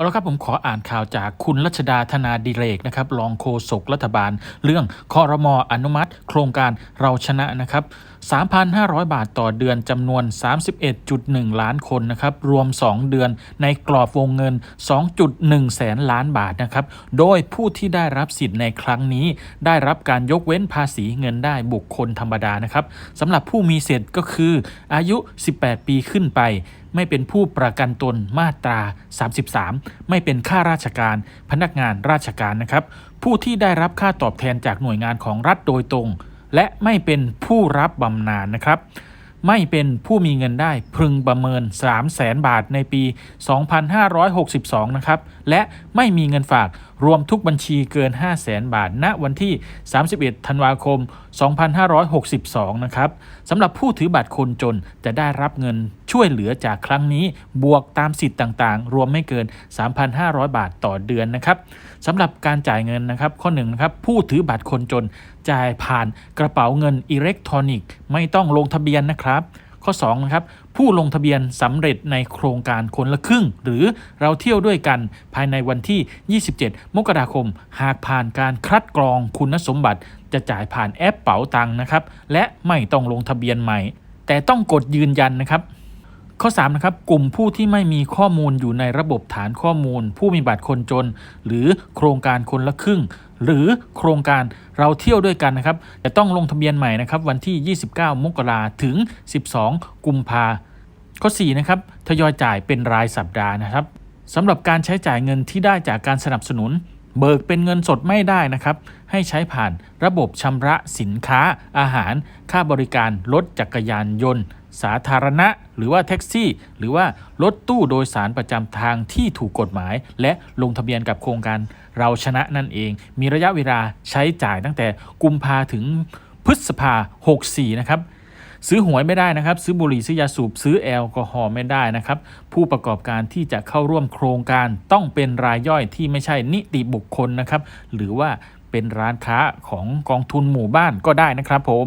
เอาละครับผมขออ่านข่าวจากคุณรัชดาธนาดิเรกนะครับรองโฆษกรัฐบาล เรื่องคอรมออนุมัติ โครงการเราชนะนะครับ3,500 บาทต่อเดือนจำนวน 31.1 ล้านคนนะครับ รวม 2 เดือนในกรอบวงเงิน 2.1 แสนล้านบาทนะครับ โดยผู้ที่ได้รับสิทธิ์ในครั้งนี้ ได้รับการยกเว้นภาษีเงินได้บุคคลธรรมดานะครับสำหรับผู้มีสิทธิ์ก็คืออายุ 18 ปีขึ้นไป ไม่เป็นผู้ประกันตนมาตรา 33 ไม่เป็นข้าราชการ พนักงานราชการนะครับ ผู้ที่ได้รับค่าตอบแทนจากหน่วยงานของรัฐโดยตรง และไม่เป็นผู้รับบำนาญนะครับ ไม่เป็นผู้มีเงินได้พึงประเมิน 3 0 0แสนบาทในปี 2562 นะครับ และไม่มีเงินฝากรวมทุกบัญชีเกิน 5 0 0แสนบาท ณ วันที่ 31 ธันวาคม 2562 นะครับสำหรับผู้ถือบัตรคนจนจะได้รับเงิน ช่วยเหลือจากครั้งนี้บวกตามสิทธิ์ต่างๆ รวมไม่เกิน 3,500 บาทต่อเดือนนะครับสำหรับการจ่ายเงินนะครับข้อหนึ่งนะครับผู้ถือบัตรคนจนจ่ายผ่านกระเป๋าเงินอิเล็กทรอนิกส์ไม่ต้องลงทะเบียนนะครับข้อ2นะครับผู้ลงทะเบียนสำเร็จในโครงการคนละครึ่ง หรือเราเที่ยวด้วยกันภายในวันที่ 27 มกราคม หากผ่านการคัดกรองคุณสมบัติ จะจ่ายผ่านแอปเป๋าตังค์นะครับ และไม่ต้องลงทะเบียนใหม่ แต่ต้องกดยืนยันนะครับ ข้อ3นะครับกลุ่มผู้ที่ไม่มีข้อมูลอยู่ในระบบฐานข้อมูล ผู้มีบัตรคนจน หรือโครงการคนละครึ่ง หรือโครงการเราเที่ยวด้วยกันนะครับจะต้องลงทะเบียนใหม่นะครับวันที่ 29 มกราถึง 12 กุมภาข้อ4นะครับทยอยจ่ายเป็นรายสัปดาห์นะครับสำหรับการใช้จ่ายเงินที่ได้จากการสนับสนุน เบิกเป็นเงินสดไม่ได้นะครับ ให้ใช้ผ่านระบบชำระสินค้า อาหาร ค่าบริการรถจักรยานยนต์ สาธารณะ หรือว่าแท็กซี่ หรือว่ารถตู้โดยสารประจำทางที่ถูกกฎหมาย และลงทะเบียนกับโครงการเราชนะนั่นเอง มีระยะเวลาใช้จ่ายตั้งแต่กุมภาถึงพฤษภา 64 นะครับซื้อหวยไม่ได้นะครับ ซื้อบุหรี่ซื้อยาสูบซื้อแอลกอฮอล์ไม่ได้นะครับ ผู้ประกอบการที่จะเข้าร่วมโครงการต้องเป็นรายย่อยที่ไม่ใช่นิติบุคคลนะครับ หรือว่าเป็นร้านค้าของกองทุนหมู่บ้านก็ได้นะครับผม